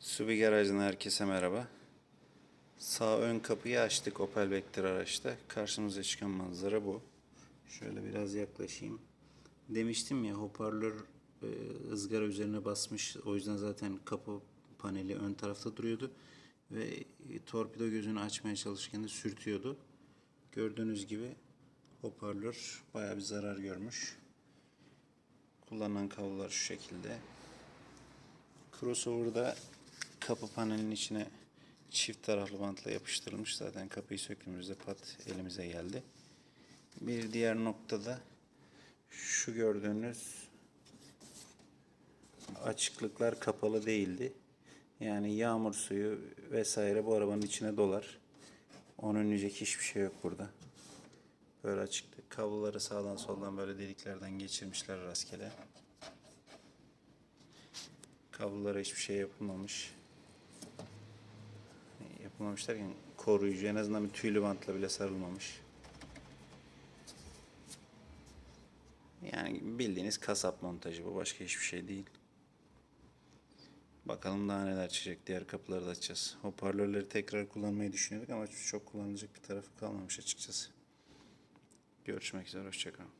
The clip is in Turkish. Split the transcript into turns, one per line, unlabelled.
Subi Garajı'ndan herkese merhaba. Sağ ön kapıyı açtık Opel Vectra araçta. Karşımıza çıkan manzara bu. Şöyle biraz yaklaşayım. Demiştim ya hoparlör e, ızgara üzerine basmış. O yüzden zaten kapı paneli ön tarafta duruyordu. Ve e, torpido gözünü açmaya çalışırken de sürtüyordu. Gördüğünüz gibi hoparlör bayağı bir zarar görmüş. Kullanılan kablolar şu şekilde. Crossover'da kapı panelinin içine çift taraflı bantla yapıştırılmış. Zaten kapıyı söktüğümüzde pat elimize geldi. Bir diğer noktada şu gördüğünüz açıklıklar kapalı değildi. Yani yağmur suyu vesaire bu arabanın içine dolar. Onu önleyecek hiçbir şey yok burada. Böyle açıktı. Kabloları sağdan soldan böyle deliklerden geçirmişler rastgele. Kablolara hiçbir şey yapılmamış. Yapılmamış derken koruyucu en azından bir tüylü bantla bile sarılmamış. Yani bildiğiniz kasap montajı bu başka hiçbir şey değil. Bakalım daha neler çıkacak. Diğer kapıları da açacağız. Hoparlörleri tekrar kullanmayı düşünüyorduk ama çok kullanılacak bir tarafı kalmamış açıkçası. Görüşmek üzere. Hoşçakalın.